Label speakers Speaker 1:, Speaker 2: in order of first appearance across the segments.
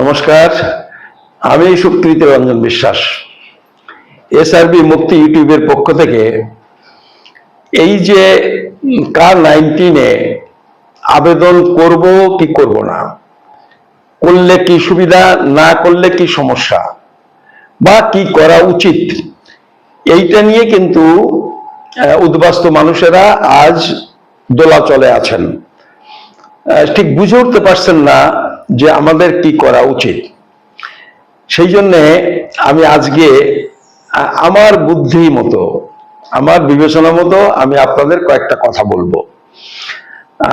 Speaker 1: নমস্কার, আমি সুকৃতি রঞ্জন বিশ্বাস। এসআরবি মুক্তি ইউটিউবের পক্ষ থেকে এই যে কার নাইনটিনে আবেদন করব, কি করব না? করলে কি সুবিধা, না করলে কি সমস্যা? বা কি করা উচিত? এইটা নিয়ে কিন্তু উদ্বাস্ত মানুষেরা আজ দোলাচলে আছেন। ঠিক বুঝে উঠতে পারছেন না যে আমাদের কি করা উচিত। সেই জন্যে আমি আজকে আমার বুদ্ধি মতো, আমার বিবেচনা মতো আমি আপনাদের কয়েকটা কথা বলব।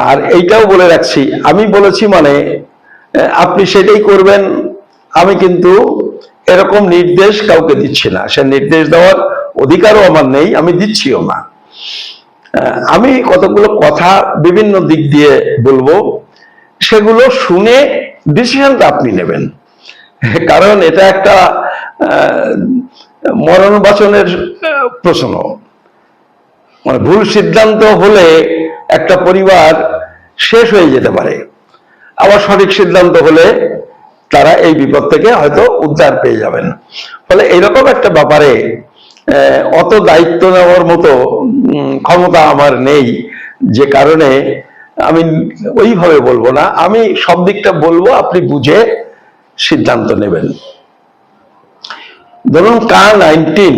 Speaker 1: আর এইটাও বলে রাখছি, আমি বলেছি মানে আপনি সেটাই করবেন, আমি কিন্তু এরকম নির্দেশ কাউকে দিচ্ছি না। সে নির্দেশ দেওয়ার অধিকারও আমার নেই, আমি দিচ্ছিও না। আমি কতগুলো কথা বিভিন্ন দিক দিয়ে বলব, সেগুলো শুনে ডিসিশনটা আপনি নেবেন। কারণ এটা একটা মরণ বাচনের প্রশ্ন। মানে ভুল সিদ্ধান্ত হলে একটা পরিবার শেষ হয়ে যেতে পারে। আবার সঠিক সিদ্ধান্ত হলে তারা এই বিপদ থেকে হয়তো উদ্ধার পেয়ে যাবেন। ফলে এরকম একটা ব্যাপারে অত দায়িত্ব নেওয়ার মতো ক্ষমতা আমার নেই। যে কারণে আমি ওইভাবে বলব না। আমি সব দিকটা বলব, আপনি বুঝে সিদ্ধান্ত নেবেন। ধরুন কা নাইনটিন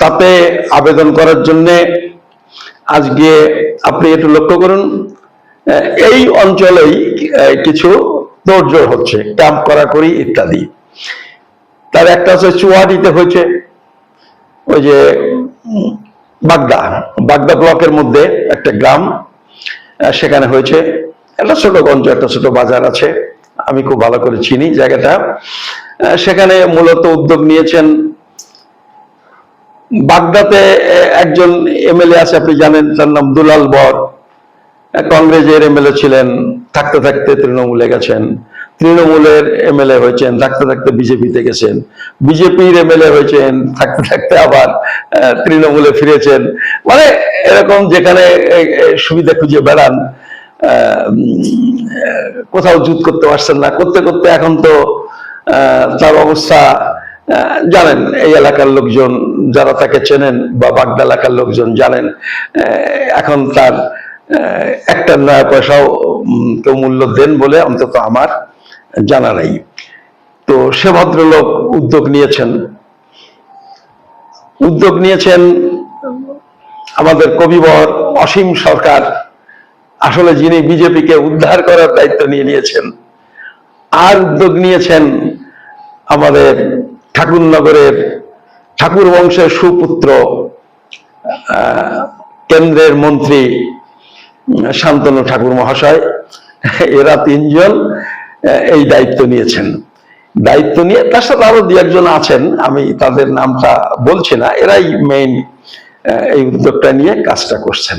Speaker 1: তাতে আবেদন করার জন্যে আজকে আপনি একটু লক্ষ্য করুন এই অঞ্চলেই কিছু তোড়জোড় হচ্ছে, ক্যাম্প করাকরি ইত্যাদি। তার একটা হচ্ছে চুয়াডিতে হয়েছে, ওই যে বাগদা। বাগদা ব্লকের মধ্যে একটা গ্রাম সেখানে হয়েছে একটা ছোট গঞ্জ, একটা ছোট বাজার আছে। আমি খুব ভালো করে চিনি জায়গাটা। সেখানে মূলত উদ্যোগ নিয়েছেন বাগদাতে একজন এমএলএ আছে, আপনি জানেন, তার নাম দুলাল বর। কংগ্রেসের এমএলএ ছিলেন, থাকতে থাকতে তৃণমূলে গেছেন। তৃণমূলের এমএলএ হয়েছেন, থাকতে থাকতে বিজেপিতে গেছেন। বিজেপির এমএলএ হয়েছেন, থাকতে থাকতে আবার তৃণমূলে ফিরেছেন। মানে এরকম যেখানে সুবিধা খুঁজে বেড়ান কোথাও জুত করতে পারছেন না। করতে করতে এখন তো তার অবস্থা জানেন, এই এলাকার লোকজন যারা তাকে চেনেন বা বাগদা এলাকার লোকজন জানেন এখন তার একটা নয়া পয়সাও কেউ মূল্য দেন বলে অন্তত আমার জানা নেই। তো সে ভদ্রলোক উদ্যোগ নিয়েছেন। উদ্যোগ নিয়েছেন আমাদের কবিবর অসীম সরকার, আসলে যিনি বিজেপিকে উদ্ধার করার দায়িত্ব নিয়ে নিয়েছেন। আর উদ্যোগ নিয়েছেন আমাদের ঠাকুরনগরের ঠাকুর বংশের সুপুত্র কেন্দ্রের মন্ত্রী শান্তনু ঠাকুর মহাশয়। এরা তিনজন। এই দায়িত্ব নিয়েছেন। দায়িত্ব নিয়ে তার সাথে আরও দু একজন আছেন, আমি তাদের নামটা বলছি না, এরাই মেইন এই উদ্যোগটা নিয়ে কাজটা করছেন।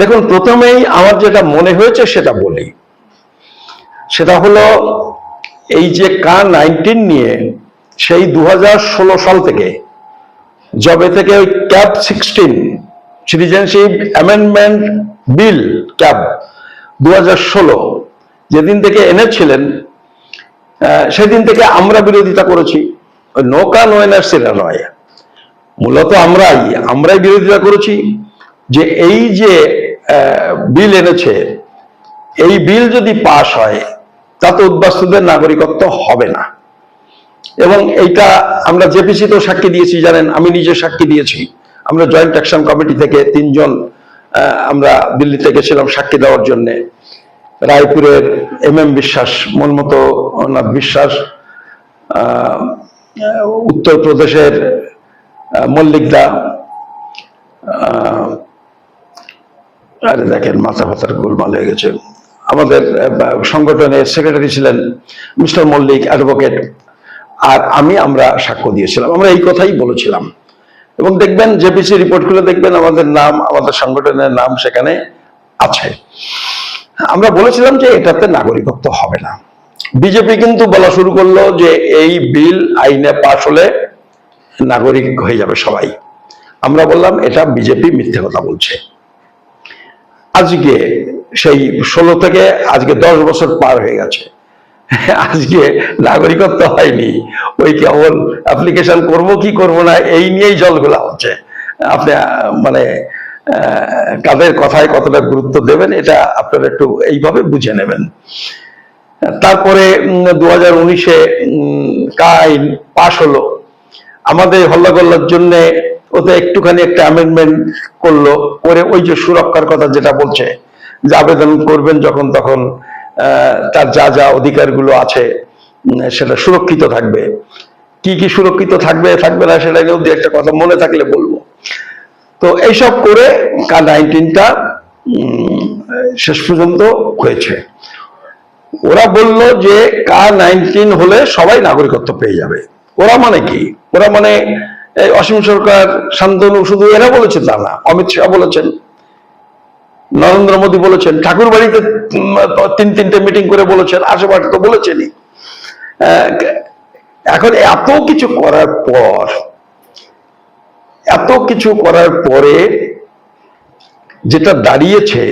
Speaker 1: দেখুন, প্রথমেই আমার যেটা মনে হয়েছে সেটা বলি। সেটা হলো, এই যে কা নাইনটিন নিয়ে সেই দু হাজার ষোলো সাল থেকে জবে থেকে ওই CAB sixteen, citizenship amendment bill CAB দু হাজার ষোলো যেদিন থেকে এনেছিলেন সেদিন থেকে আমরা বিরোধিতা করেছি। ওই নৌকা নয়নার্সিরা নয়। মূলত আমরাই আমরাই বিরোধিতা করেছি যে এই যে বিল এনেছে, এই বিল যদি পাশ হয়, তাতে উদ্বাস্তুদের নাগরিকত্ব হবে না। এবং এইটা আমরা জেপিসিতেও সাক্ষী দিয়েছি, জানেন, আমি নিজে সাক্ষী দিয়েছি। আমরা জয়েন্ট অ্যাকশন কমিটি থেকে তিনজন আমরা দিল্লিতে গেছিলাম সাক্ষী দেওয়ার জন্যে। রায়পুরের এম এম বিশ্বাস মনমতো নাথ বিশ্বাস উত্তরপ্রদেশের আহ, মল্লিক দা আরে দেখেন মাথা ফাতার গোলমাল হয়ে গেছে। আমাদের সংগঠনের সেক্রেটারি ছিলেন মিস্টার মল্লিক অ্যাডভোকেট আর আমি আমরা সাক্ষ্য দিয়েছিলাম। আমরা এই কথাই বলেছিলাম। এবং দেখবেন জেপিসি রিপোর্ট করে দেখবেন আমাদের নাম আমাদের সংগঠনের নাম সেখানে আছে। আমরা বলেছিলাম যে এটাতে নাগরিকত্ব হবে না। বিজেপি কিন্তু বলা শুরু করল যে এই বিল আইনে পাশ হলে নাগরিক হয়ে যাবে সবাই। আমরা বললাম, এটা বিজেপি মিথ্যে কথা বলছে। আজকে সেই ষোলো থেকে আজকে দশ বছর পার হয়ে গেছে। আজকে নাগরিকত্ব হয়নি। ওই কেবল অ্যাপ্লিকেশন করব কি করব না, এই নিয়েই জলগুলা হচ্ছে। আপনি মানে কাদের কথায় কতটা গুরুত্ব দেবেন, এটা আপনারা একটু এইভাবে বুঝে নেবেন। তারপরে দু হাজার উনিশে কা আইন পাশ হলো। আমাদের হল্লাগল্লার জন্য ওতে একটুখানি একটা অ্যামেন্ডমেন্ট করল, করে ওই যে সুরক্ষার কথা যেটা বলছে, যে আবেদন করবেন যখন তখন তার যা যা অধিকারগুলো আছে সেটা সুরক্ষিত থাকবে। কি কি সুরক্ষিত থাকবে থাকবে না, সেটা দু একটা কথা মনে থাকলে বলব। তো এইসব করে নাইনটিনটা শেষ পর্যন্ত হয়েছে। ওরা বলল যে কা নাইনটিন হলে সবাই নাগরিকত্ব পেয়ে যাবে। ওরা মানে কি? ওরা মানে অসীম সরকার, শান্তনু, শুধু এরা বলেছে তা না, অমিত শাহ বলেছেন, নরেন্দ্র মোদী বলেছেন ঠাকুর বাড়িতে তিন তিনটে মিটিং করে বলেছেন, আশেপাশে তো বলেছেনই। এখন এত কিছু করার পর এত কিছু করার পরে যেটা দাঁড়িয়েছে,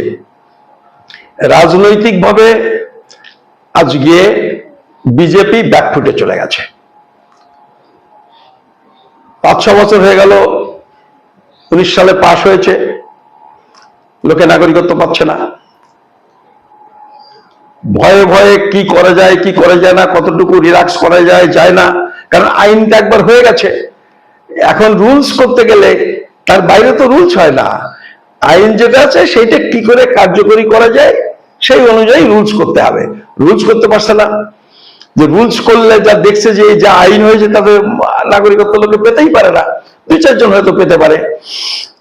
Speaker 1: রাজনৈতিকভাবে আজকে বিজেপি ব্যাকফুটে চলে গেছে। পাঁচ, ছ বছর হয়ে গেল, উনিশ সালে পাশ হয়েছে, লোকে নাগরিকত্ব পাচ্ছে না। ভয়ে ভয়ে কি করা যায়, কি করা যায় না, কতটুকু রিল্যাক্স করা যায় যায় না। কারণ আইনটা একবার হয়ে গেছে। এখন রুলস করতে গেলে তার বাইরে তো রুলস হয় না। আইন যেটা আছে সেইটা কি করে কার্যকরী করা যায় সেই অনুযায়ী রুলস করতে হবে। রুলস করতে পারছে না। যে রুলস করলে যা দেখছে যে যা আইন হয়েছে তাদের নাগরিকত্ব লোকে পেতেই পারে না। দুই চারজন হয়তো পেতে পারে।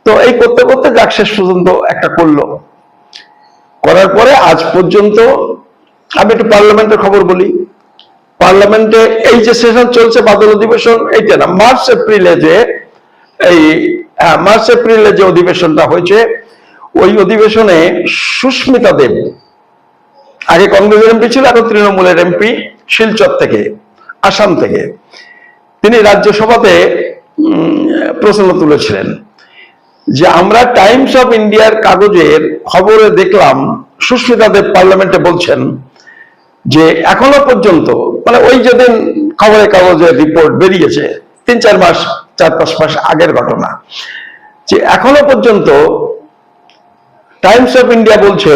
Speaker 1: তো এই করতে করতে যাক শেষ পর্যন্ত একটা করল। করার পরে আজ পর্যন্ত আমি একটু পার্লামেন্টের খবর বলি। পার্লামেন্টে এই যে সেশন চলছে বাদল অধিবেশন এইটা না মার্চ এপ্রিলে যে এই হ্যাঁ, মার্চ এপ্রিলে যে অধিবেশনটা হয়েছে ওই অধিবেশনে সুস্মিতা দেব আগে কংগ্রেসের এমপি ছিল এখন তৃণমূলের এমপি শিলচর থেকে আসাম থেকে। তিনি রাজ্যসভাতে প্রশ্ন তুলেছিলেন যে আমরা টাইমস অফ ইন্ডিয়ার কাগজের খবরে দেখলাম সুস্মিতা দেব পার্লামেন্টে বলছেন যে এখনও পর্যন্ত মানে ওই যেদিন খবরের কাগজের রিপোর্ট বেরিয়েছে, তিন চার মাস, চার পাঁচ মাস আগের ঘটনা, যে এখনও পর্যন্ত টাইমস অফ ইন্ডিয়া বলছে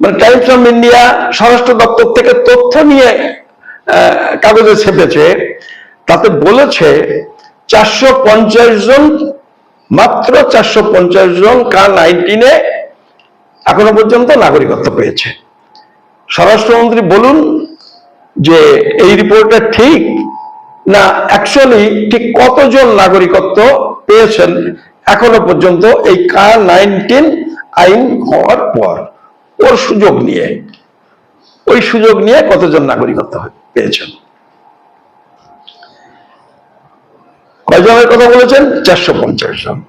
Speaker 1: মানে টাইমস অফ ইন্ডিয়া স্বরাষ্ট্র দপ্তর থেকে তথ্য নিয়ে কাগজে ছেপেছে, তাতে বলেছে চারশো পঞ্চাশ জন, মাত্র চারশো পঞ্চাশ জন কার নাইনটিনে এখনও পর্যন্ত নাগরিকত্ব পেয়েছে। স্বরাষ্ট্রমন্ত্রী বলুন যে এই রিপোর্টটা ঠিক না অ্যাকচুয়ালি ঠিক কতজন নাগরিকত্ব পেয়েছেন এখনও পর্যন্ত এই কা নাইনটিন আইন হওয়ার পর? ওর সুযোগ নিয়ে। ওই সুযোগ নিয়ে কতজন নাগরিকত্ব পেয়েছেন? কয়জনের কথা বলেছেন? চারশো পঞ্চাশ জন।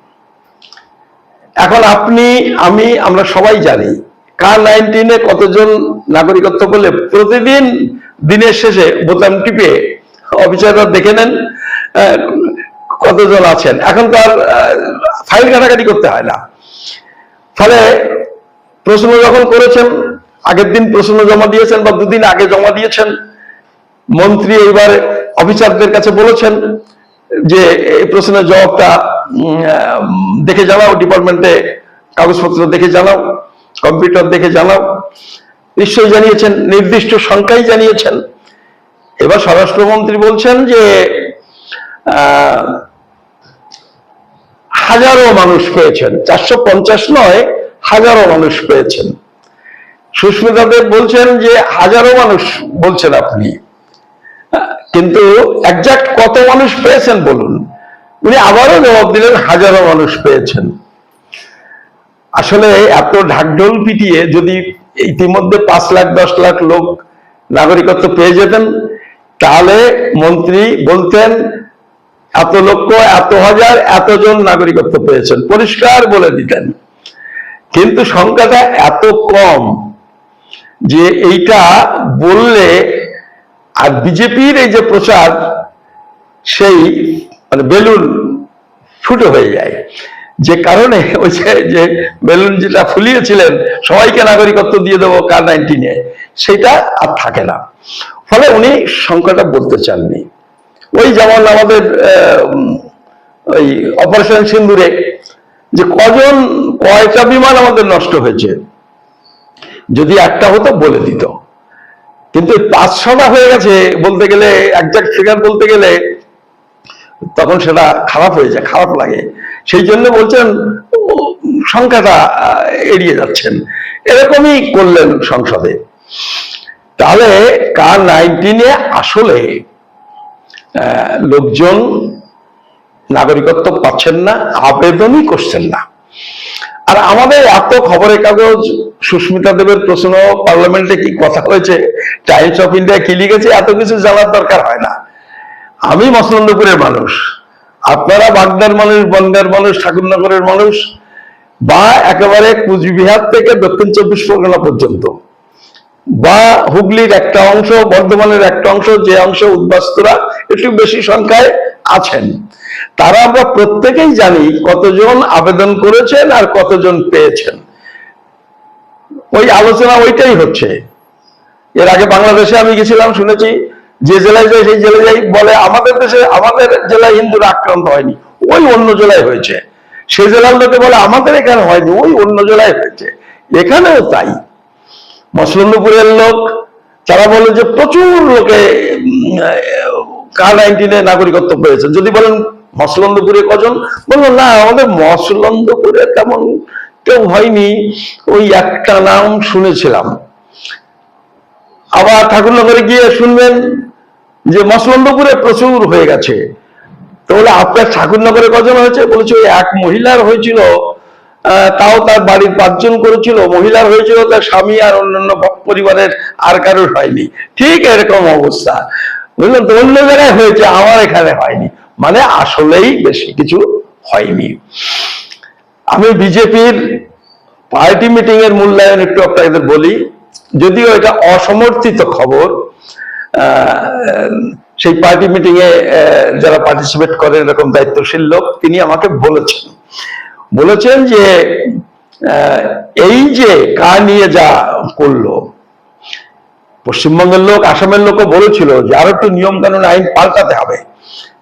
Speaker 1: এখন আপনি, আমি, আমরা সবাই জানি কার নাইনটিনে কতজন নাগরিকত্ব করলে প্রতিদিন দিনের শেষে বোতাম টিপে অফিসাররা দেখে নেন কতজন আছেন? এখন তো আর ফাইল কাটাকাটি করতে হয় না। ফলে প্রশ্ন যখন করেছেন, আগের দিন প্রশ্ন জমা দিয়েছেন বা দুদিন আগে জমা দিয়েছেন, মন্ত্রী এইবার অফিসারদের কাছে বলেছেন যে এই প্রশ্নের জবাবটা দেখে জানাও, ডিপার্টমেন্টে কাগজপত্র দেখে জানাও। কম্পিউটার দেখে জানাও। নিশ্চয়ই জানিয়েছেন, নির্দিষ্ট সংখ্যাই জানিয়েছেন। এবার স্বরাষ্ট্রমন্ত্রী বলছেন যে হাজারো মানুষ পেয়েছেন, চারশো পঞ্চাশ নয়, হাজারো মানুষ পেয়েছেন। সুস্মিতা দেব বলছেন যে, হাজারো মানুষ বলছেন আপনি। কিন্তু একজাক্ট কত মানুষ পেয়েছেন বলুন। উনি আবারও জবাব দিলেন, হাজারো মানুষ পেয়েছেন। আসলে এত ঢাকঢোল পিটিয়ে যদি ইতিমধ্যে পাঁচ লাখ, দশ লাখ লোক নাগরিকত্ব পেয়ে যেতেন, তাহলে মন্ত্রী বলতেন, এত লক্ষ, এত হাজার, এতজন নাগরিকত্ব পেয়েছেন। পরিষ্কার বলে দিতেন। কিন্তু সংখ্যাটা এত কম যে এইটা বললে আর বিজেপির এই যে প্রচার, সেই মানে বেলুন ফুটো হয়ে যায়। যে কারণে ওই যে বেলুন যেটা ফুলিয়েছিলেন, সবাইকে নাগরিকত্ব দিয়ে দেবো কার নাইনটিনে সেটা আর থাকে না। ফলে উনি সংখ্যাটা বলতে চাননি। ওই যেমন আমাদের ওই অপারেশন সিন্দুরে যে কজন, কয়টা বিমান আমাদের নষ্ট হয়েছে, যদি একটা হতো বলে দিত। কিন্তু এই পাঁচ ছটা হয়ে গেছে বলতে গেলে, একজাক্ট ফিগার বলতে গেলে, তখন সেটা খারাপ হয়ে যায়, খারাপ লাগে। সেই জন্য বলছেন সংখ্যাটা এড়িয়ে যাচ্ছেন। এরকমই করলেন সংসদে। তাহলে কার নাইনটিনে আসলে লোকজন, নাগরিকত্ব পাচ্ছেন না, আবেদনই করছেন না? আর আমাদের এত খবরের কাগজ, সুস্মিতা দেবের প্রশ্ন, পার্লামেন্টে কি কথা হয়েছে, টাইমস অফ ইন্ডিয়া কি লিখেছে, এত কিছু জানার দরকার হয় না। আমি মসলন্দপুরের মানুষ। আপনারা বাগদার মানুষ, বনগার মানুষ, ঠাকুরনগরের মানুষ, বা একেবারে কুচবিহার থেকে দক্ষিণ চব্বিশ পরগনা পর্যন্ত, বা হুগলির একটা অংশ, বর্ধমানের একটা অংশ, যে অংশ উদ্বাস্তুরা একটু বেশি সংখ্যায় আছেন, তারা আমরা প্রত্যেকেই জানি কতজন আবেদন করেছেন আর কতজন পেয়েছেন। ওই আলোচনা ওইটাই হচ্ছে। এর আগে বাংলাদেশে আমি গেছিলাম, শুনেছি যে জেলায় যাই সেই জেলায় যাই বলে আমাদের দেশে, আমাদের জেলায় হিন্দুরা আক্রান্ত হয়নি, ওই অন্য জেলায় হয়েছে। সে জেলার লোকে বলে আমাদের এখানে হয়নি, ওই অন্য জেলায় হয়েছে। এখানেও তাই। মসলন্দপুরের লোক, তারা বলে যে প্রচুর লোকে কার নাইনটিনে নাগরিকত্ব পেয়েছে। যদি বলেন মসলন্দপুরে কজন বলল না, আমাদের মসলন্দপুরে তেমন কেউ হয়নি, ওই একটা নাম শুনেছিলাম। আবার ঠাকুরনগরে গিয়ে শুনবেন যে মসলন্দপুরে প্রচুর হয়ে গেছে। তো বলে আপনার ঠাকুরনগরে কজন হয়েছে? বলেছে ওই এক মহিলার হয়েছিল তাও তার বাড়ির পাঁচজন করেছিল। মহিলার হয়েছিল তার স্বামী আর অন্যান্য পরিবারের আর কারোর হয়নি। ঠিক এরকম অবস্থা। বুঝলেন তো, অন্য জায়গায় হয়েছে, আমার এখানে হয়নি। মানে আসলেই বেশি কিছু হয়নি। আমি বিজেপির পার্টি মিটিং এর মূল্যায়ন একটু আপনাদের বলি। যদিও এটা অসমর্থিত খবর সেই পার্টি মিটিং এ যারা পার্টিসিপেট করেন এরকম দায়িত্বশীল লোক, তিনি আমাকে বলেছেন। বলেছেন যে এই যে কার নিয়ে যা করল, পশ্চিমবঙ্গের লোক, আসামের লোকও বলেছিল যে আরও একটু নিয়ম কানুন আইন পাল্টাতে হবে।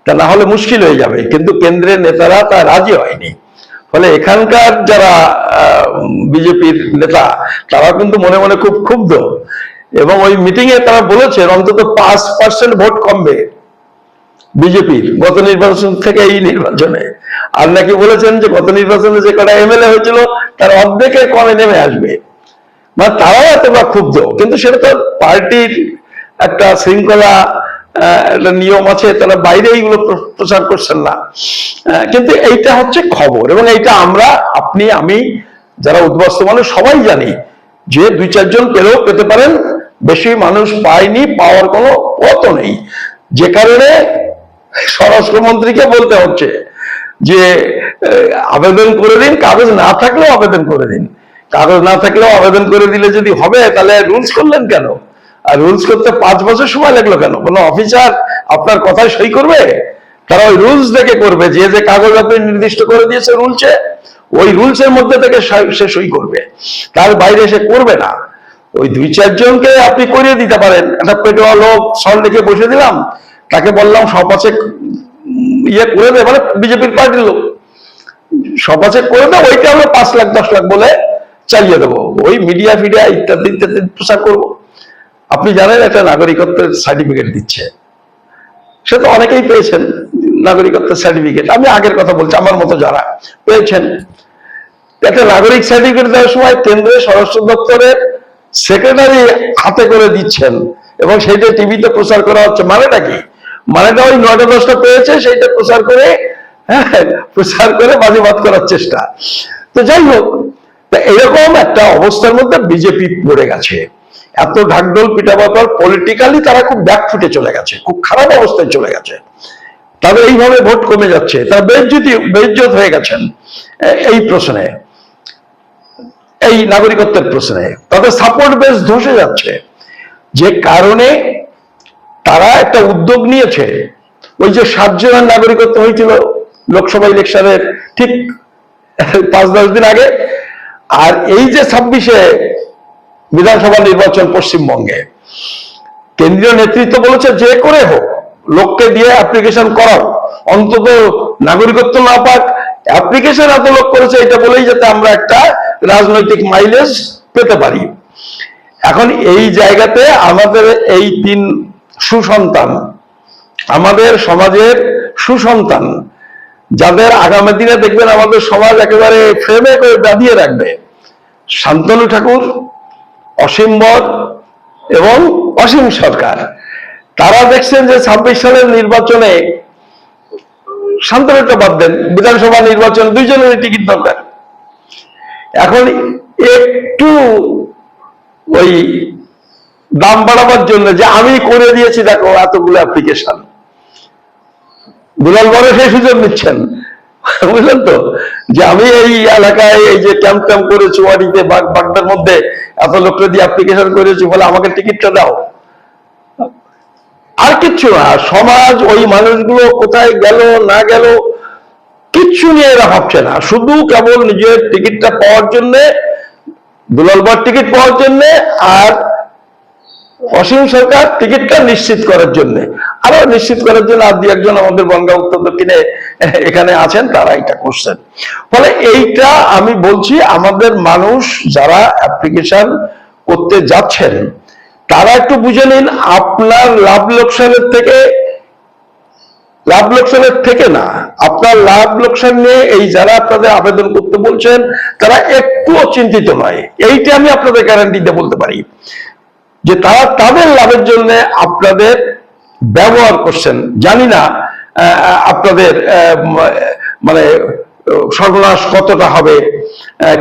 Speaker 1: তা না হলে মুশকিল হয়ে যাবে, কিন্তু কেন্দ্রের নেতারা তা রাজি হয়নি। ফলে এখানকার যারা বিজেপির নেতা তারা কিন্তু মনে মনে খুব ক্ষুব্ধ। এবং ওই মিটিং এ তারা বলেছেন, অন্তত পাঁচ পার্সেন্ট ভোট কমবে বিজেপির গত নির্বাচন থেকে এই নির্বাচনে। আর নাকি বলেছেন যে গত নির্বাচনে যে কটা এমএলএ হয়েছিল, তার অর্ধেকের কমে নেমে আসবে। মানে তারাও এতটা ক্ষুব্ধ, কিন্তু সেটা তো পার্টির একটা শৃঙ্খলা একটা নিয়ম আছে, তারা বাইরে এইগুলো প্র- প্রচার করছেন না। কিন্তু এইটা হচ্ছে খবর, এবং এইটা আমরা, আপনি, আমি, যারা উদ্বাস্ত মানুষ, সবাই জানি যে দুই চারজন পেলেও পেতে পারেন বেশি মানুষ পায়নি, পাওয়ার কোনো পথও নেই। যে কারণে স্বরাষ্ট্রমন্ত্রীকে বলতে হচ্ছে যে আবেদন করে দিন, কাগজ না থাকলেও আবেদন করে দিন। কাগজ না থাকলেও আবেদন করে দিলে যদি হবে, তাহলে রুলস করলেন কেন? আর রুলস করতে পাঁচ বছর সময় লাগল কেন? কোনো অফিসার আপনার কথায় সই করবে? তারা ওই রুলস দেখে করবে, যে যে কাগজ আপনি নির্দিষ্ট করে দিয়েছে রুলসে ওই রুলসের মধ্যে থেকে সে সই করবে। তার বাইরে সে করবে না। ওই দুই চারজনকে আপনি করিয়ে দিতে পারেন। একটা পেটোয়া লোক সল লিখে বসে দিলাম, তাকে বললাম সপাচে ইয়ে করে দে মানে বিজেপির পার্টির লোক। সপাচে করে দাও ওইটা আমরা পাঁচ লাখ, দশ লাখ বলে চালিয়ে দেবো। ওই মিডিয়া ফিডিয়া ইত্যাদি ইত্যাদি প্রচার করব। আপনি জানেন, একটা নাগরিকত্বের সার্টিফিকেট দিচ্ছে। সে তো অনেকেই পেয়েছেন নাগরিকত্বের সার্টিফিকেট আমি আগের কথা বলছি, আমার মতো যারা পেয়েছেন। একটা নাগরিক সার্টিফিকেট দেওয়ার সময় কেন্দ্রের স্বরাষ্ট্র দপ্তরের সেক্রেটারি হাতে করে দিচ্ছেন। এবং সেইটা টিভিতে প্রচার করা হচ্ছে। মানেটা কি? মানেটা ওই নয়টা দশটা পেয়েছে, সেইটা প্রচার করে হ্যাঁ প্রচার করে বাজিবাদ করার চেষ্টা। তো যাই হোক এরকম একটা অবস্থার মধ্যে বিজেপি পড়ে গেছে। এত ঢাকঢোল পিটাপাতর পলিটিক্যালি তারা খুব ব্যাকফুটে চলে গেছে, খুব খারাপ অবস্থায় চলে গেছে। তাদের এইভাবে ভোট কমে যাচ্ছে। তারা বেজ্জতি বেজ্জত হয়ে গেছেন। এই প্রশ্নে। এই নাগরিকত্বের প্রশ্নে। তাদের সাপোর্ট বেস ধসে যাচ্ছে। যে কারণে তারা একটা উদ্যোগ নিয়েছে। ওই যে সাত জনের নাগরিকত্ব হয়েছিল লোকসভা ইলেকশনের ঠিক পাঁচ দশ দিন আগে। আর এই যে ছাব্বিশে বিধানসভা নির্বাচন পশ্চিমবঙ্গে, কেন্দ্রীয় নেতৃত্ব বলেছে যে করে হোক, লোককে দিয়ে অ্যাপ্লিকেশন করাও। অন্তত নাগরিকত্ব না পাক অ্যাপ্লিকেশন এত লোক করেছে, এটা বলেই যাতে আমরা একটা রাজনৈতিক মাইলেজ পেতে পারি। এখন এই জায়গাতে আমাদের এই তিন সুসন্তান, আমাদের সমাজের সুসন্তান, যাদের আগামী দিনে দেখবেন আমাদের সমাজ একেবারে ফ্রেমে করে বাঁধিয়ে রাখবে। শান্তনু ঠাকুর, অসীম বর এবং অসীম সরকার। তারা দেখছেন যে ছাব্বিশ সালের নির্বাচনে শান্তনুটা বাদ দেন। বিধানসভা নির্বাচন দুইজনের টিকিট দরকার। এখন একটু ওই দাম বাড়াবার জন্য যে আমি করে দিয়েছি, দেখো এতগুলো অ্যাপ্লিকেশন দুলাল বড় সেই সুযোগ নিচ্ছেন। বুঝলেন তো? যে আমি এই এলাকায় এই যে ক্যাম্প ক্যাম্প করেছি ওয়ারিতে বাগ বাগদার মধ্যে এত লোককে দিয়ে অ্যাপ্লিকেশন করেছি বলে আমাকে টিকিটটা দাও। আর কিচ্ছু না, সমাজ, ওই মানুষগুলো কোথায় গেল, না গেল কিচ্ছু নিয়ে এরা ভাবছে না। শুধু কেবল নিজের টিকিটটা পাওয়ার জন্য দুলালবার টিকিট পাওয়ার জন্য আর অসীম সরকার টিকিটটা নিশ্চিত করার জন্য। আরও নিশ্চিত করার জন্য আর দু একজন আমাদের বনগা উত্তর দক্ষিণে এখানে আছেন, তারা এটা করছেন। ফলে এইটা আমি বলছি, আমাদের মানুষ যারা অ্যাপ্লিকেশন করতে যাচ্ছেন, তারা একটু বুঝে নিন, আপনার লাভ লোকসানের থেকে লাভ লোকসানের থেকে না। আপনার লাভ লোকসান নিয়ে এই যারা আপনাদের আবেদন করতে বলছেন, তারা একটুও চিন্তিত নয়। এইটা আমি আপনাদের গ্যারান্টি দিয়ে বলতে পারি। যে তারা তাদের লাভের জন্য আপনাদের ব্যবহার করছেন। জানি না আপনাদের মানে সর্বনাশ কতটা হবে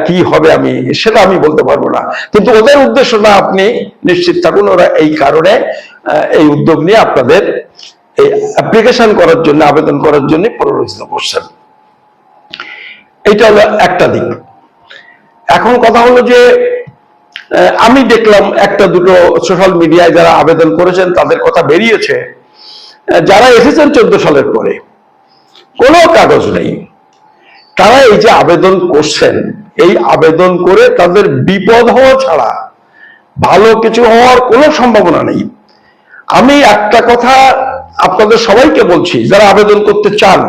Speaker 1: কি হবে আমি, সেটা আমি বলতে পারব না। কিন্তু ওদের উদ্দেশ্যটা আপনি নিশ্চিত থাকুন, ওরা এই কারণে এই উদ্যোগ নিয়ে আপনাদের এই অ্যাপ্লিকেশন করার জন্য, আবেদন করার জন্য প্ররোচিত করছেন। এইটা হলো একটা দিক। এখন কথা হলো যে আমি দেখলাম একটা দুটো সোশ্যাল মিডিয়ায় যারা আবেদন করেছেন, তাদের কথা বেরিয়েছে। যারা এসেছেন চোদ্দ সালের পরে, কোনো কাগজ নেই। তারা এই যে আবেদন করছেন, এই আবেদন করে তাদের বিপদ হওয়া ছাড়া ভালো কিছু হওয়ার কোনো সম্ভাবনা নেই। আমি একটা কথা আপনাদের সবাইকে বলছি, যারা আবেদন করতে চান,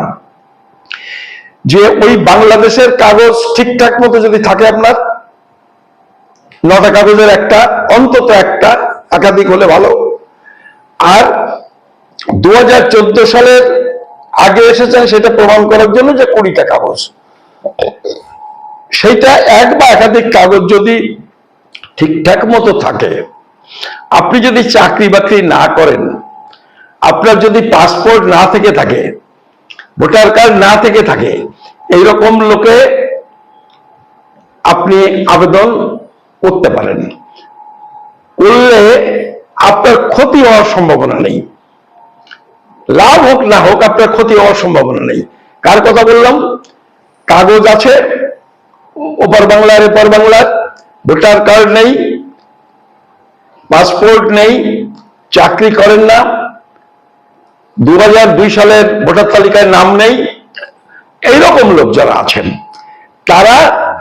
Speaker 1: যে ওই বাংলাদেশের কাগজ ঠিকঠাক মতো যদি থাকে আপনার, নটা কাগজের একটা, অন্তত একটা একাধিক হলে ভালো। আর দু হাজার চোদ্দ সালের আগে এসেছেন সেটা প্রমাণ করার জন্য যে কুড়িটা কাগজ। সেইটা এক বা একাধিক কাগজ যদি ঠিকঠাক মতো থাকে, আপনি যদি চাকরি বাকরি না করেন আপনার যদি পাসপোর্ট না থেকে থাকে ভোটার কার্ড না থেকে থাকে, এইরকম লোকে আপনি আবেদন করতে পারেন। করলে আপনার ক্ষতি হওয়ার সম্ভাবনা নেই। লাভ হোক না হোক, আপনার ক্ষতি হওয়ার সম্ভাবনা নেই। কার কথা বললাম? কাগজ আছে, ওপার বাংলার এপার বাংলার ভোটার কার্ড নেই পাসপোর্ট নেই, চাকরি করেন না দু সালের ভোটার তালিকায় নাম নেই। এইরকম লোক যারা আছেন, তারা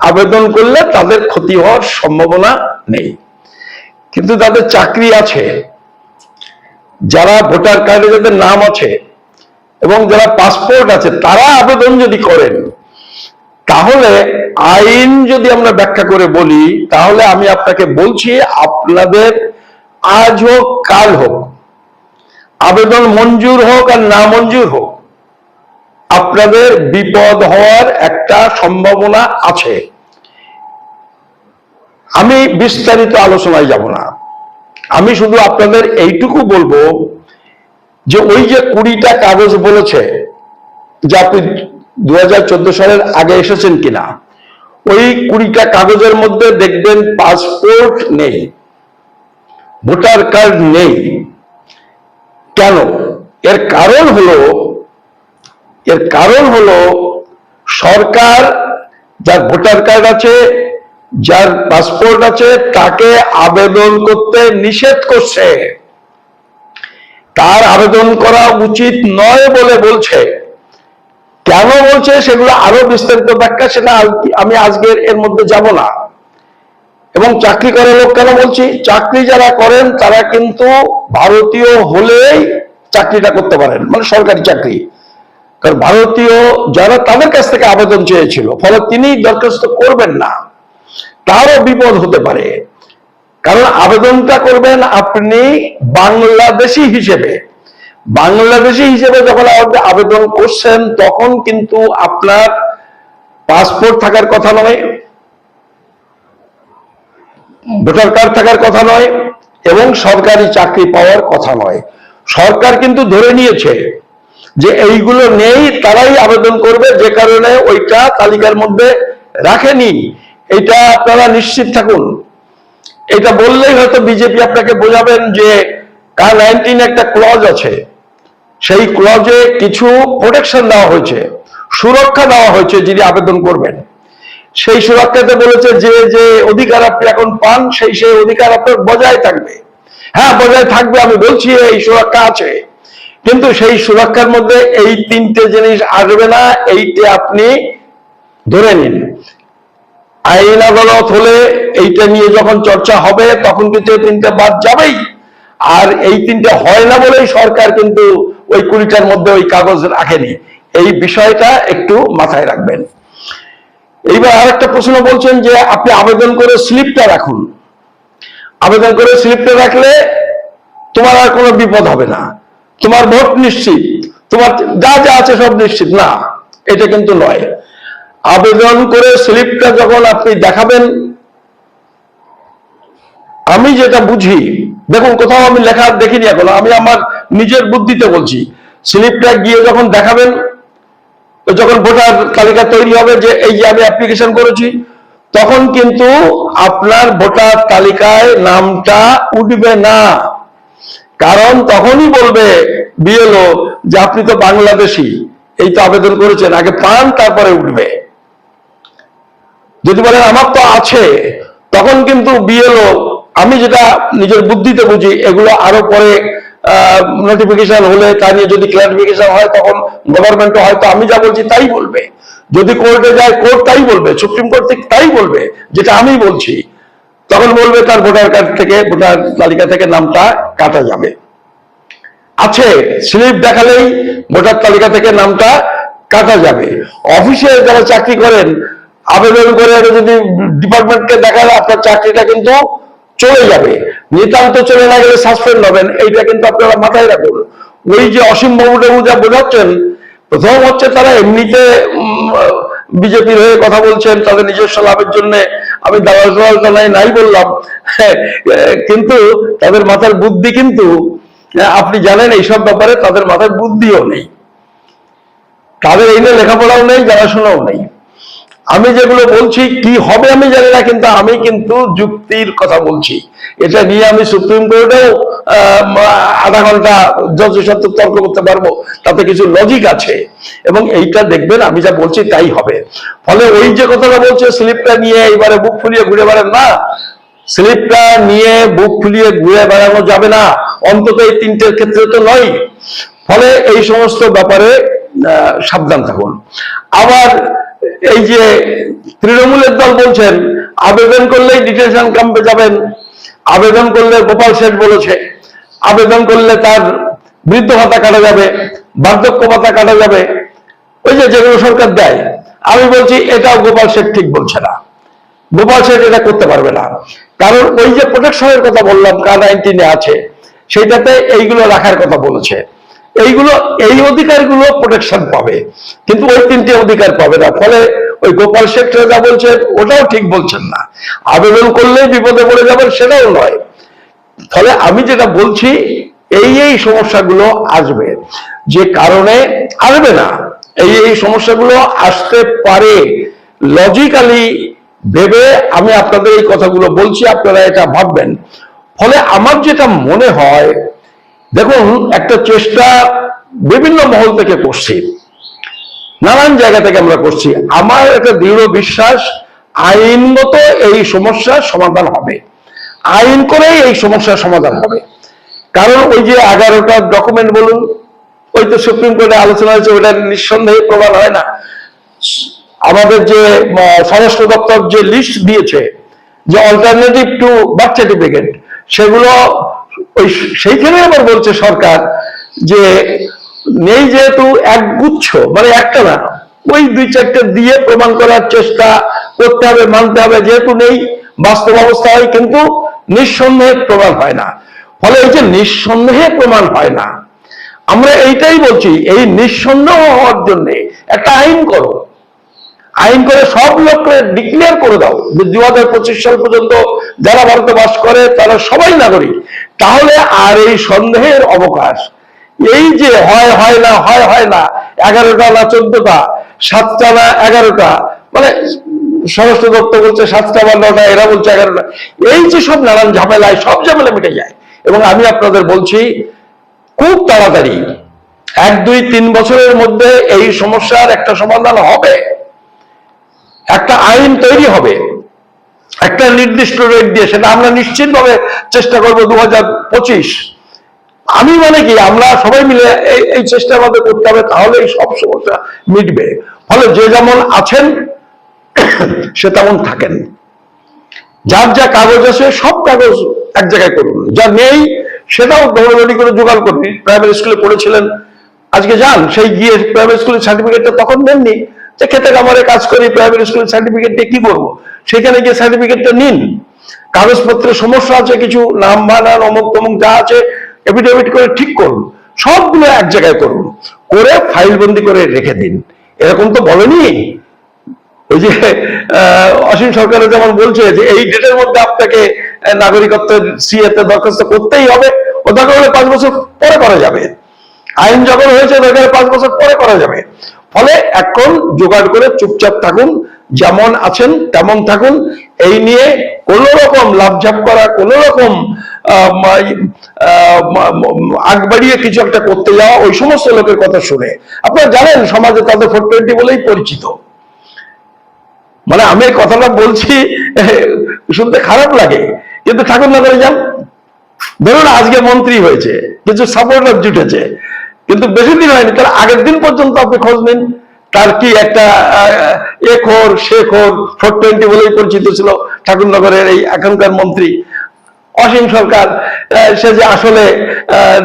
Speaker 1: আবেদন করলে তাদের ক্ষতি হওয়ার সম্ভাবনা নেই। কিন্তু তাদের চাকরি আছে, যারা ভোটার কার্ডে যাদের নাম আছে এবং যারা পাসপোর্ট আছে, তারা আবেদন যদি করেন, তাহলে আইন যদি আমরা ব্যাখ্যা করে বলি, তাহলে আমি আপনাকে বলছি, আপনাদের আজ হোক, কাল হোক আবেদন মঞ্জুর হোক আর না মঞ্জুর হোক, আপনাদের বিপদ হওয়ার একটা সম্ভাবনা আছে। আমি বিস্তারিত আলোচনায় যাব না। আমি শুধু আপনাদের এইটুকু বলব যে ওই যে কুড়িটা কাগজ বলেছে, যে আপনি দু হাজার চোদ্দ সালের আগে এসেছেন কিনা, ওই কুড়িটা কাগজের মধ্যে দেখবেন পাসপোর্ট নেই ভোটার কার্ড নেই কেন? এর কারণ হলো, এর কারণ হলো সরকার যার ভোটার কার্ড আছে, যার পাসপোর্ট আছে, তাকে আবেদন করতে নিষেধ করছে। তার আবেদন করা উচিত নয় বলে বলছে। কেন বলছে? সেগুলো আরও বিস্তারিত ব্যাখ্যা, সেটা আমি আজকের এর মধ্যে যাব না। এবং চাকরি করে লোক কেন বলছি? চাকরি যারা করেন, তারা কিন্তু ভারতীয় হলেই চাকরিটা করতে পারেন মানে সরকারি চাকরি। কারণ ভারতীয় যারা তাদের কাছ থেকে আবেদন চেয়েছিল, ফলে তিনি দরখাস্ত করবেন না। তারও বিপদ হতে পারে। কারণ আবেদনটা করবেন আপনি বাংলাদেশি হিসেবে। বাংলাদেশি হিসেবে যখন আবেদন করছেন, তখন কিন্তু আপনার পাসপোর্ট থাকার কথা নয়। ভোটার কার্ড থাকার কথা নয় এবং সরকারি চাকরি পাওয়ার কথা নয়। সরকার কিন্তু ধরে নিয়েছে যে এইগুলো নেই, তারাই আবেদন করবে, যে কারণে ওইটা তালিকার মধ্যে রাখেনি। এটা আপনারা নিশ্চিত থাকুন। এটা বললেই হয়তো বিজেপি আপনাকে বোঝাবেন যে কার নাইনটিন একটা ক্লজ আছে। সেই ক্লজে কিছু প্রোটেকশন দেওয়া হয়েছে, সুরক্ষা দেওয়া হয়েছে যিনি আবেদন করবেন। সেই সুরক্ষাতে বলেছে যে যে অধিকার আপনি এখন পান, সেই সেই অধিকার আপনার বজায় থাকবে। হ্যাঁ বজায় থাকবে, আমি বলছি, এই সুরক্ষা আছে। কিন্তু সেই সুরক্ষার মধ্যে এই তিনটে জিনিস আসবে না, এইটা আপনি ধরে নিন। আইন আদালত হলে এইটা নিয়ে যখন চর্চা হবে, তখন কিন্তু এই তিনটা বাদ যাবেই। আর এই তিনটা হয় না বলেই সরকার কিন্তু ওই কুড়িটার মধ্যে ওই কাগজ রাখেনি। এই বিষয়টা একটু মাথায় রাখবেন। এইবার আরেকটা প্রশ্ন বলছেন যে আপনি আবেদন করে স্লিপটা রাখুন। আবেদন করে স্লিপটা রাখলে তোমার আর কোনো বিপদ হবে না। তোমার ভোট নিশ্চিত। তোমার যা যা আছে সব নিশ্চিত। না, এটা কিন্তু নয়। আবেদন করে স্লিপটা যখন আপনি দেখাবেন, আমি যেটা বুঝি, দেখুন কোথাও আমি লেখা দেখিনি এখন, আমি আমার নিজের বুদ্ধিতে বলছি, স্লিপটা গিয়ে যখন দেখাবেন যখন ভোটার তালিকা তৈরি হবে যে এই যে আমি অ্যাপ্লিকেশন করেছি, তখন কিন্তু আপনার ভোটার তালিকায় নামটা উঠবে না। কারণ তখনই বলবে বিএলও যে আপনি তো বাংলাদেশি, এই তো আবেদন করেছেন, আগে পান, তারপরে উঠবে। যদি বলেন আমার তো আছে, তখন কিন্তু বিএলও আমি যেটা নিজের বুদ্ধিতে বুঝি, এগুলো আরও পরে নোটিফিকেশন হলে তা নিয়ে যদি ক্লারিফিকেশন হয়, তখন গভর্নমেন্ট হয়তো আমি যা বলছি তাই বলবে। যদি কোর্টে যায় কোর্ট তাই বলবে সুপ্রিম কোর্ট থেকে তাই বলবে, যেটা আমি বলছি। তখন বলবে তার ভোটার কার্ড থেকে ভোটার তালিকা থেকে নামটা কাটা যাবে। আছে স্লিপ দেখালেই ভোটার তালিকা থেকে নামটা কাটা যাবে। অফিসে যারা চাকরি করেন, আবেদন করে যদি ডিপার্টমেন্টকে দেখালে আপনার চাকরিটা কিন্তু চলে যাবে। নিতান্ত চলে না গেলে সাসপেন্ড হবেন। এইটা কিন্তু আপনারা মাথায় রাখুন। ওই যে অসীম বাবু টাবু যা বোঝাচ্ছেন প্রথম হচ্ছে তারা এমনিতে বিজেপির হয়ে কথা বলছেন তাদের নিজস্ব লাভের জন্য। আমি দালাল টালাল নাই নাই বললাম। হ্যাঁ, কিন্তু তাদের মাথার বুদ্ধি কিন্তু হ্যাঁ, আপনি জানেন এইসব ব্যাপারে তাদের মাথায় বুদ্ধিও নেই। তাদের এই নিয়ে লেখাপড়াও নেই জানাশোনাও নেই। আমি যেগুলো বলছি, কি হবে আমি জানি না, কিন্তু আমি কিন্তু যুক্তির কথা বলছি। এটা নিয়ে আমি সুপ্রিম কোর্টেও আধা ঘণ্টা সাথে তর্ক করতে পারব, তাতে কিছু লজিক আছে। এবং এইটা দেখবেন, আমি যা বলছি তাই হবে। ফলে ওই যে কথাটা বলছে, স্লিপটা নিয়ে এবারে বুক ফুলিয়ে ঘুরে বেড়ান না। স্লিপটা নিয়ে বুক ফুলিয়ে ঘুরে বেড়ানো যাবে না। অন্তত এই তিনটের ক্ষেত্রে তো নয়। ফলে এই সমস্ত ব্যাপারে সাবধান থাকুন। আবার এই যে তৃণমূলের দল বলছেন, আবেদন করলেই ডিটেনশন ক্যাম্পে যাবেন, আবেদন করলে গোপাল শেঠ বলেছে, আবেদন করলে তার বৃদ্ধ ভাতা কাটা যাবে, বার্ধক্য ভাতা কাটা যাবে, ওই যে যেগুলো সরকার দেয়। আমি বলছি, এটাও গোপাল শেঠ ঠিক বলছে না। গোপাল শেঠ এটা করতে পারবে না। কারণ ওই যে প্রোটেকশনের কথা বললাম কা নাইনটিনে আছে, সেইটাতে এইগুলো রাখার কথা বলেছে। এইগুলো, এই অধিকারগুলো প্রোটেকশন পাবে। কিন্তু ওই তিনটে অধিকার পাবে না। ফলে ওই গোপাল শেঠ যা বলছেন, ওটাও ঠিক বলছেন না। আবেদন করলেই বিপদে পড়ে যাবেন, সেটাও নয়। ফলে আমি যেটা বলছি, এই এই সমস্যাগুলো আসবে। যে কারণে আসবে না। এই এই সমস্যাগুলো আসতে পারে। লজিক্যালি ভেবে আমি আপনাদের এই কথাগুলো বলছি, আপনারা এটা ভাববেন। ফলে আমার যেটা মনে হয় দেখুন, একটা চেষ্টা বিভিন্ন মহল থেকে করছি। নানান জায়গা থেকে আমরা করছি। আমার একটা দৃঢ় বিশ্বাস, আইনগত এই সমস্যার সমাধান হবে। আইন করেই এই সমস্যার সমাধান হবে। কারণ ওই যে এগারোটা ডকুমেন্ট বলুন, ওই তো সুপ্রিম কোর্টে আলোচনা হয়েছে ওটা নিঃসন্দেহে প্রমাণ হয় না। আমাদের যে স্বরাষ্ট্র দপ্তর যে লিস্ট দিয়েছে, যে অল্টারনেটিভ টু বার্থ সার্টিফিকেট সেগুলো ওই সেইখানে আবার বলছে সরকার যে নেই যেহেতু একগুচ্ছ মানে একটা না ওই দুই চারটে দিয়ে প্রমাণ করার চেষ্টা করতে হবে, মানতে হবে, যেহেতু নেই, বাস্তব অবস্থা হয়, কিন্তু নিঃসন্দেহে প্রমাণ হয় না। ফলে এই যে নিঃসন্দেহে প্রমাণ হয় না, আমরা এইটাই বলছি, এই নিঃসন্দেহ হওয়ার জন্য একটা আইন করো। আইন করে সব লোককে ডিক্লেয়ার করে দাও। যে দু হাজার পঁচিশ সাল পর্যন্ত যারা ভারতে বাস করে, তারা সবাই নাগরিক। তাহলে আর এই সন্দেহের অবকাশ। এই যে হয় হয় না, হয় হয় না, এগারোটা না চোদ্দটা, সাতটা না এগারোটা মানে স্বরাষ্ট্র দপ্তর বলছে সাতটা বা নটা, এরা বলছে এগারোটা। এই যে সব নানান ঝামেলায়, সব ঝামেলা মিটে যায়। এবং আমি আপনাদের বলছি, খুব তাড়াতাড়ি, এক, দুই, তিন বছরের মধ্যে এই সমস্যার একটা সমাধান হবে। একটা আইন তৈরি হবে, একটা নির্দিষ্ট রেট দিয়ে, সেটা আমরা নিশ্চিতভাবে চেষ্টা করব দু হাজার পঁচিশ। আমি মানে কি, আমরা সবাই মিলে এই চেষ্টা আমাদের করতে হবে তাহলে এই সব সমস্যা মিটবে। ফলে যে যেমন আছেন, সে তেমন থাকেন। যার যা কাগজ আছে, সব কাগজ এক জায়গায় করুন। যা নেই, সেটাও দৌড়াদৌড়ি করে জোগাড় করুন। প্রাইমারি স্কুলে পড়েছিলেন, আজকে যান, সেই গিয়ে প্রাইমারি স্কুলের সার্টিফিকেটটা তখন দেননি। যে খেতে কামারে কাজ করি প্রাইমারি স্কুলের সার্টিফিকেট দিয়ে কি করব? সেখানে গিয়ে সার্টিফিকেটটা নিন। কাগজপত্রের সমস্যা আছে কিছু নাম বানান অমুক তমুক যা আছে এফিডেভিট করে ঠিক করুন। সবগুলো এক জায়গায় করুন। করে ফাইল বন্দি করে রেখে দিন। এরকম তো বলেনি? ওই যে অসীম সরকারের যেমন বলছে যে এই ডেটের মধ্যে আপনাকে আহ, নাগরিকত্ব সিএতে দরখাস্ত করতেই হবে। ও দরকার হলে পাঁচ বছর পরে করা যাবে। আইন যখন হয়েছে দরকার পাঁচ বছর পরে করা যাবে। ফলে এখন জোগাড় করে চুপচাপ থাকুন, যেমন আছেন তেমন থাকুন। এই নিয়ে কোন রকম লাভঝাপ করা কোন রকম আগ বাড়িয়ে কিছু একটা করতে যাওয়া, ওই সমস্ত লোকের কথা শুনে। আপনারা জানেন, সমাজে তাদের ফোর টোয়েন্টি বলেই পরিচিত। মানে আমি এই কথাটা বলছি, শুনতে খারাপ লাগে। কিন্তু ঠাকুরনগরে যান। ধরুন আজকে মন্ত্রী হয়েছে, কিছু সাপোর্টার জুটেছে। কিন্তু বেশি দিন হয়নি তার আগের দিন পর্যন্ত আপনি খোঁজ নিন তার কি একটা আহ, এ খোর সে খোর ফোর টোয়েন্টি বলেই পরিচিত ছিল ঠাকুরনগরের এই এখনকার মন্ত্রী অসীম সরকার সে যে আসলে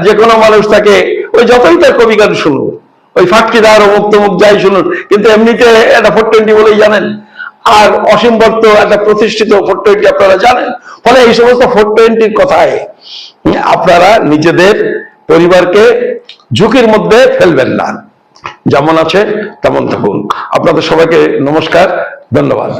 Speaker 1: যে কোনো মানুষ তাকে ওই যতই তার কবি গান শুনুক ওই ফাটকিদার অমুক তমুক যাই শুনুন কিন্তু এমনিতে এটা ফোর টোয়েন্টি বলেই জানেন। আর অসীম ভট্ট একটা প্রতিষ্ঠিত ফোর টোয়েন্টি আপনারা জানেন ফলে এই সমস্ত ফোর টোয়েন্টির কথায় আপনারা নিজেদের পরিবারকে ঝুঁকির মধ্যে ফেলবেন না। যেমন আছে তেমন থাকুন। আপনাদের সবাইকে নমস্কার ধন্যবাদ।